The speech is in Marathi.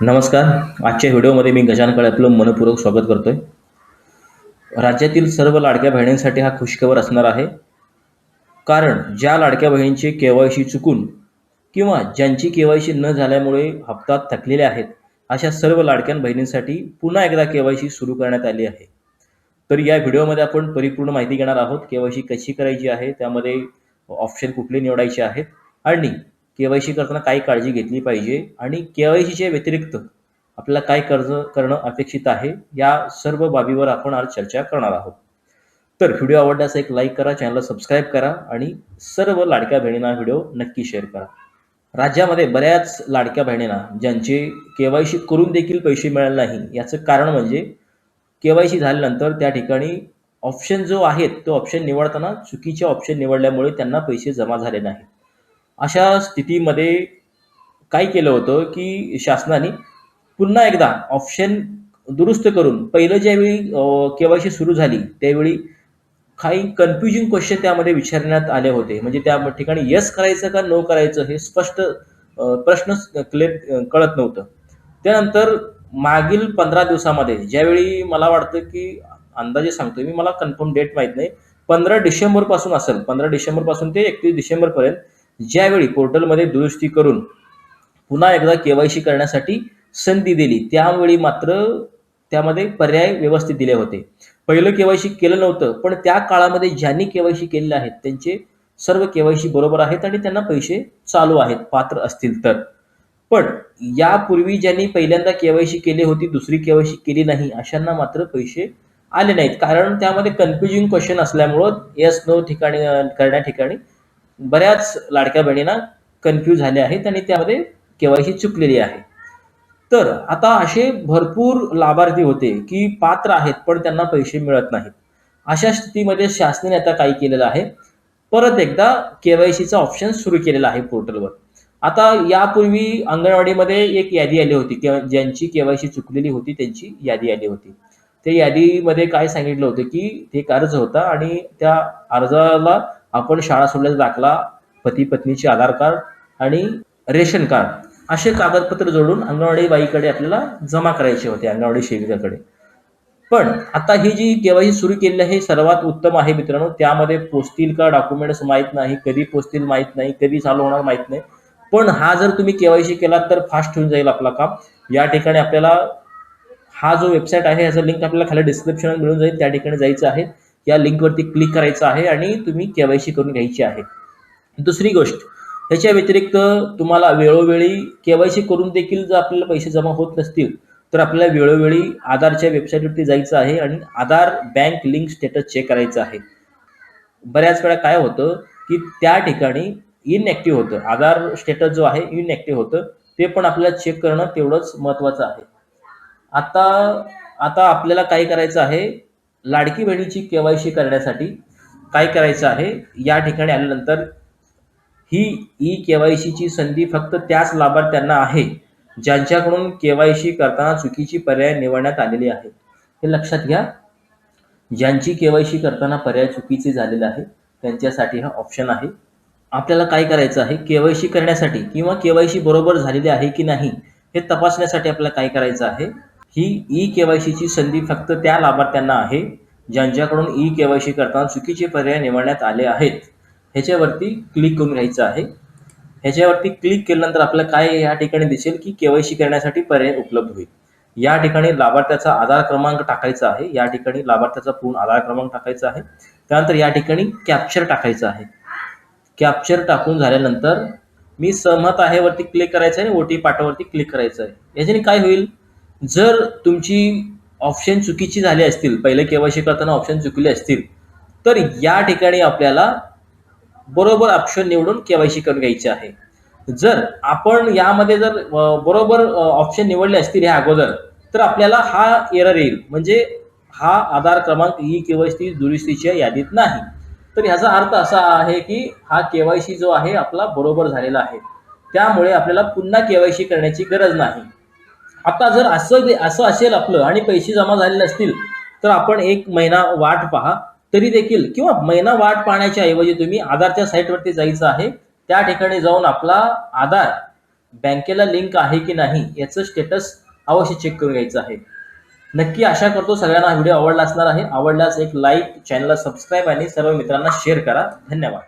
नमस्कार. आजच्या व्हिडिओमध्ये मी गजान काळे आपलं मनपूर्वक स्वागत करतोय. राज्यातील सर्व लाडक्या बहिणींसाठी हा खुशखबर असणार आहे. कारण ज्या लाडक्या बहिणींचे के वाय सी चुकून किंवा ज्यांची के वाय सी न झाल्यामुळे हप्ता थकलेले आहेत अशा सर्व लाडक्या बहिणींसाठी पुन्हा एकदा के वाय सी सुरू करण्यात आली आहे. तर या व्हिडिओमध्ये आपण परिपूर्ण माहिती घेणार आहोत के वाय सी कशी करायची आहे त्यामध्ये ऑप्शन कुठले निवडायचे आहेत आणि के वाय सी करताना काय काळजी घेतली पाहिजे आणि केवायसीच्या व्यतिरिक्त आपल्याला काय कर्ज करणं अपेक्षित आहे या सर्व बाबीवर आपण आज चर्चा करणार आहोत. तर व्हिडिओ आवडल्यास एक लाईक करा चॅनलला सबस्क्राईब करा आणि सर्व लाडक्या बहिणींना व्हिडिओ नक्की शेअर करा. राज्यामध्ये बऱ्याच लाडक्या बहिणींना ज्यांचे केवायसी करून देखील पैसे मिळाले नाही याचं कारण म्हणजे केवायसी झाल्यानंतर त्या ठिकाणी ऑप्शन जो आहे तो ऑप्शन निवडताना चुकीचे ऑप्शन निवडल्यामुळे त्यांना पैसे जमा झाले नाहीत. अशा स्थितीमध्ये काय केलं होतं की शासनाने पुन्हा एकदा ऑप्शन दुरुस्त करून पहिलं ज्यावेळी केवायसी सुरू झाली त्यावेळी काही कन्फ्युजिंग क्वेश्चन त्यामध्ये विचारण्यात आले होते. म्हणजे त्या ठिकाणी यस करायचं का नो करायचं हे स्पष्ट प्रश्न क्लिअर कळत नव्हतं. त्यानंतर मागील पंधरा दिवसामध्ये ज्यावेळी मला वाटतं की अंदाजे सांगतोय मी मला कन्फर्म डेट माहीत नाही पंधरा डिसेंबरपासून असेल पंधरा डिसेंबरपासून ते एकतीस डिसेंबरपर्यंत ज्यावेळी पोर्टलमध्ये दुरुस्ती करून पुन्हा एकदा केवायसी करण्यासाठी संधी दिली त्यावेळी मात्र त्यामध्ये पर्याय व्यवस्थित दिले होते. पहिलं केवायसी केलं नव्हतं पण त्या काळामध्ये ज्यांनी केवायसी केलेले आहेत त्यांचे सर्व केवायसी बरोबर आहेत आणि त्यांना पैसे चालू आहेत पात्र असतील तर. पण यापूर्वी ज्यांनी पहिल्यांदा केवायसी केली होती दुसरी केवायसी केली नाही अशांना मात्र पैसे आले नाहीत. कारण त्यामध्ये कन्फ्युजिंग क्वेश्चन असल्यामुळं येस नो ठिकाणी करण्या ठिकाणी बऱ्याच लाडक्या बहिणींना कन्फ्यूज झाले आहेत आणि त्यामध्ये केवायसी चुकलेली आहे. तर आता असे भरपूर लाभार्थी होते की पात्र आहेत पण त्यांना पैसे मिळत नाहीत. अशा स्थितीमध्ये शासनाने आता काय केलेलं आहे? परत एकदा केवायसीचा ऑप्शन सुरू केलेला आहे पोर्टलवर. आता यापूर्वी अंगणवाडीमध्ये एक यादी आली होती किंवा ज्यांची केवायसी चुकलेली होती त्यांची यादी आली होती. त्या यादीमध्ये काय सांगितलं होतं की ते एक अर्ज होता आणि त्या अर्जाला आपण शाळा सोडल्याचा दाखला पती पत्नीचे आधार कार्ड आणि रेशन कार्ड असे कागदपत्र जोडून अंगणवाडी बाईकडे आपल्याला जमा करायचे होते अंगणवाडी सेविकाकडे. पण आता ही जी केवायसी सुरू केली आहे हे सर्वात उत्तम आहे मित्रांनो. त्यामध्ये पोचतील का डॉक्युमेंट्स माहीत नाही कधी पोचतील माहीत नाही कधी चालू होणार माहीत नाही. पण हा जर तुम्ही केवायसी केला तर फास्ट होऊन जाईल आपला काम. या ठिकाणी आपल्याला हा जो वेबसाईट आहे याचा लिंक आपल्याला खाली डिस्क्रिप्शन मिळून जाईल. त्या ठिकाणी जायचं आहे. या लिंकवरती क्लिक करायचं आहे आणि तुम्ही केवायसी करून घ्यायची आहे. दुसरी गोष्ट ह्याच्या व्यतिरिक्त तुम्हाला वेळोवेळी केवायसी करून देखील जर आपल्याला पैसे जमा होत नसतील तर आपल्याला वेळोवेळी आधारच्या वेबसाईटवरती जायचं आहे आणि Aadhaar bank link status check करायचं आहे. बऱ्याच वेळा काय होतं की त्या ठिकाणी इनॲक्टिव्ह होतं. आधार स्टेटस जो आहे इनॲक्टिव्ह होतं. ते पण आपल्याला चेक करणं तेवढंच महत्त्वाचं आहे. आता आता आपल्याला काय करायचं आहे लाडकी बहिणीची केवायसी करण्यासाठी काय करायचं आहे? या ठिकाणी आल्यानंतर ही ई केवायसीची संधी फक्त त्याच लाभार्थ्यांना आहे ज्यांच्याकडून केवायसी करताना चुकीची पर्याय निवडण्यात आलेली आहे हे लक्षात घ्या. ज्यांची केवायसी करताना पर्याय चुकीचे झालेले आहे त्यांच्यासाठी हा ऑप्शन आहे. आपल्याला काय करायचं आहे? केवायसी करण्यासाठी किंवा केवायसी बरोबर झालेली आहे की नाही हे तपासण्यासाठी आपल्याला काय करायचं आहे? ही ई केवायसीची संधी फक्त त्या लाभार्थ्यांना आहे ज्यांच्याकडून ई केवायसी करताना चुकीचे पर्याय निवडण्यात आले आहेत. ह्याच्यावरती क्लिक करून घ्यायचं आहे. ह्याच्यावरती क्लिक केल्यानंतर आपल्याला काय या ठिकाणी दिसेल की केवायसी करण्यासाठी पर्याय उपलब्ध होईल. या ठिकाणी लाभार्थ्याचा आधार क्रमांक टाकायचा आहे. या ठिकाणी लाभार्थ्याचा पूर्ण आधार क्रमांक टाकायचा आहे. त्यानंतर या ठिकाणी कॅप्चर टाकायचं आहे. कॅप्चर टाकून झाल्यानंतर मी सहमत आहे वरती क्लिक करायचं आहे आणि ओ टी पाठावरती क्लिक करायचं आहे. याच्याने काय होईल? जर तुमची ऑप्शन चुकीची झाली असतील पहिले केवायसी करताना ऑप्शन चुकले असतील तर या ठिकाणी आपल्याला बरोबर ऑप्शन निवडून केवायसी करून घ्यायची आहे. जर आपण यामध्ये जर बरोबर ऑप्शन निवडले असतील ह्या अगोदर तर आपल्याला हा एरर येईल. म्हणजे हा आधार क्रमांक ही केवायसी दुरुस्तीच्या यादीत नाही. तर ह्याचा अर्थ असा आहे की हा केवायसी जो आहे आपला बरोबर झालेला आहे. त्यामुळे आपल्याला पुन्हा केवायसी करण्याची गरज नाही. आता जर असं असं असेल आपलं आणि पैसे जमा झाले नसतील तर आपण एक महिना वाट पहा. तरी देखील किंवा महिना वाट पाहण्याच्या ऐवजी तुम्ही आधारच्या साईटवरती जायचं आहे त्या ठिकाणी जाऊन आपला आधार बँकेला लिंक आहे की नाही याचं स्टेटस अवश्य चेक करून घ्यायचं आहे. नक्की आशा करतो सगळ्यांना हा व्हिडिओ आवडला असणार आहे. आवडल्यास एक लाईक चॅनलला सबस्क्राईब आणि सर्व मित्रांना शेअर करा. धन्यवाद.